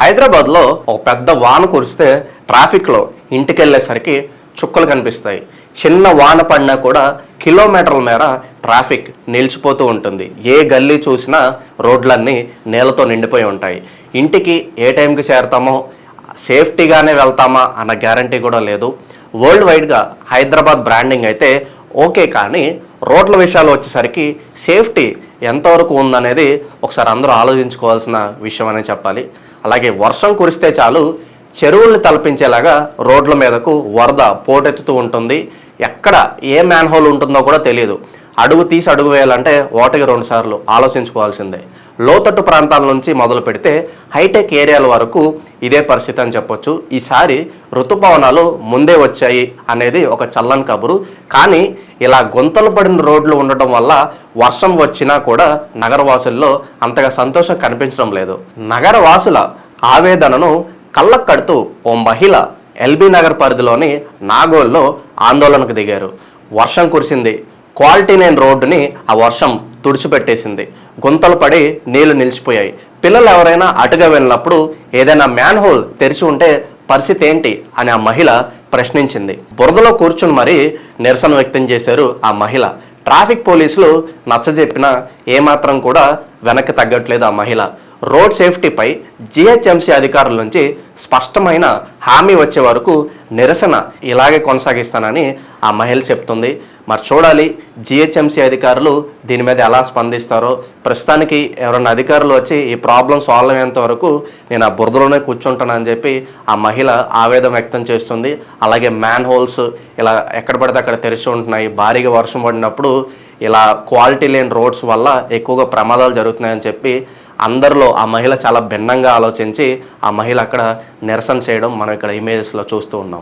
హైదరాబాద్లో ఒక పెద్ద వాన కురిస్తే ట్రాఫిక్లో ఇంటికి వెళ్ళేసరికి చుక్కలు కనిపిస్తాయి. చిన్న వాన పడినా కూడా కిలోమీటర్ల మేర ట్రాఫిక్ నిలిచిపోతూ ఉంటుంది. ఏ గల్లీ చూసినా రోడ్లన్నీ నేలతో నిండిపోయి ఉంటాయి. ఇంటికి ఏ టైంకి చేరతామో సేఫ్టీగానే వెళ్తామా అన్న గ్యారంటీ కూడా లేదు. వరల్డ్ వైడ్గా హైదరాబాద్ బ్రాండింగ్ అయితే ఓకే కానీ రోడ్ల విషయాలు వచ్చేసరికి సేఫ్టీ ఎంతవరకు ఉందనేది ఒకసారి అందరూ ఆలోచించుకోవాల్సిన విషయం అనే చెప్పాలి. అలాగే వర్షం కురిస్తే చాలు చెరువుల్ని తలపించేలాగా రోడ్ల మీదకు వరద పోటెత్తుతూ ఉంటుంది. ఎక్కడ ఏ మ్యాన్ హోల్ ఉంటుందో కూడా తెలియదు అడుగు తీసి అడుగు వేయాలంటే ఒకటికి రెండు సార్లు ఆలోచించుకోవాల్సిందే. లోతట్టు ప్రాంతాల నుంచి మొదలు పెడితే హైటెక్ ఏరియాల వరకు ఇదే పరిస్థితి అని చెప్పొచ్చు. ఈసారి ఋతుపవనాలు ముందే వచ్చాయి అనేది ఒక చల్లని కబురు. కానీ ఇలా గుంతలు పడిన రోడ్లు ఉండటం వల్ల వర్షం వచ్చినా కూడా నగరవాసుల్లో అంతగా సంతోషం కనిపించడం లేదు. నగరవాసుల ఆవేదనను కళ్ళకు కడుతూ ఓ మహిళ ఎల్బీ నగర్ పరిధిలోని నాగోల్లో ఆందోళనకు దిగారు. వర్షం కురిసింది. క్వాలిటీ లేని రోడ్డుని ఆ వర్షం తుడిచిపెట్టేసింది. గుంతలు పడి నీళ్ళు నిలిచిపోయాయి. పిల్లలు ఎవరైనా అటుగా వెళ్ళినప్పుడు ఏదైనా మ్యాన్ హోల్ తెరిచి ఉంటే పరిస్థితి ఏంటి అని ఆ మహిళ ప్రశ్నించింది. బురదలో కూర్చుని మరీ నిరసన వ్యక్తం చేశారు ఆ మహిళ. ట్రాఫిక్ పోలీసులు నచ్చజెప్పినా ఏమాత్రం కూడా వెనక్కి తగ్గట్లేదు ఆ మహిళ. రోడ్ సేఫ్టీపై జిహెచ్ఎంసీ అధికారుల నుంచి స్పష్టమైన హామీ వచ్చే వరకు నిరసన ఇలాగే కొనసాగిస్తానని ఆ మహిళ చెప్తుంది. మరి చూడాలి జిహెచ్ఎంసీ అధికారులు దీని మీద ఎలా స్పందిస్తారో. ప్రస్తుతానికి ఎవరైనా అధికారులు వచ్చి ఈ ప్రాబ్లం సాల్వ్ అయ్యేంత వరకు నేను ఆ బురదలోనే కూర్చుంటానని చెప్పి ఆ మహిళ ఆవేదన వ్యక్తం చేస్తుంది. అలాగే మ్యాన్ హోల్స్ ఇలా ఎక్కడ పడితే అక్కడ తెరిచి ఉంటున్నాయి. భారీగా వర్షం పడినప్పుడు ఇలా క్వాలిటీ లేని రోడ్స్ వల్ల ఎక్కువగా ప్రమాదాలు జరుగుతున్నాయని చెప్పి అందరిలో ఆ మహిళ చాలా భిన్నంగా ఆలోచించి ఆ మహిళ అక్కడ నిరసన చేయడం మనం ఇక్కడ ఇమేజెస్లో చూస్తూ ఉన్నాం.